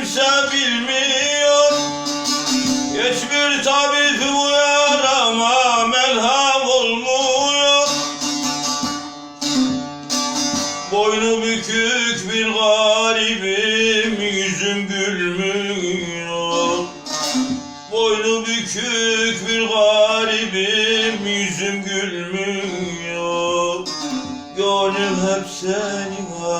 Kimse bilmiyor. Hiçbir tabip bu yarama melham olmuyor. Boynu bükük bir garibim yüzüm gülmüyor. Boynu bükük bir garibim yüzüm gülmüyor. Gönlüm hep seni arıyor